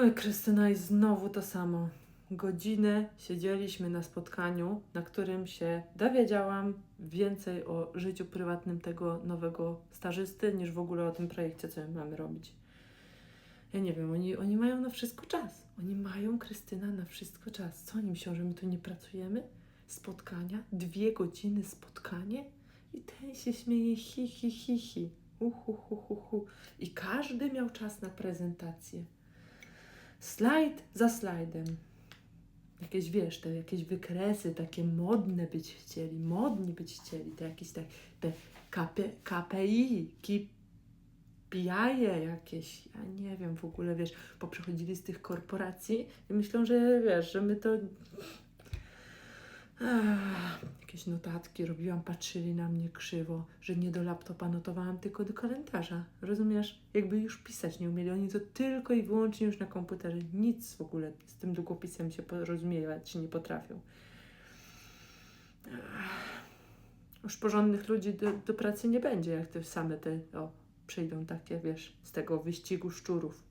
Oj, Krystyna, i znowu to samo. Godzinę siedzieliśmy na spotkaniu, na którym się dowiedziałam więcej o życiu prywatnym tego nowego stażysty, niż w ogóle o tym projekcie, co my mamy robić. Ja nie wiem, oni, oni mają na wszystko czas. Oni mają, Krystyna, na wszystko czas. Co oni myślą, że my tu nie pracujemy? Spotkania? Dwie godziny spotkanie? I ten się śmieje hi, hi, hi, hi. Uhu, hu, hu, hu. I każdy miał czas na prezentację. Slajd za slajdem. Jakieś, wiesz, te jakieś wykresy, takie modne być chcieli, modni być chcieli, te jakieś te, te KP, KPI, KPI jakieś, ja nie wiem w ogóle, wiesz, poprzechodzili z tych korporacji i myślą, że wiesz, że my to Ach, jakieś notatki robiłam, patrzyli na mnie krzywo, że nie do laptopa notowałam, tylko do kalendarza. Rozumiesz? Jakby już pisać nie umieli. Oni to tylko i wyłącznie już na komputerze. Nic w ogóle z tym długopisem się porozumiewać nie potrafią. Już porządnych ludzi do, do pracy nie będzie, jak te same te, o, przyjdą takie, wiesz, z tego wyścigu szczurów.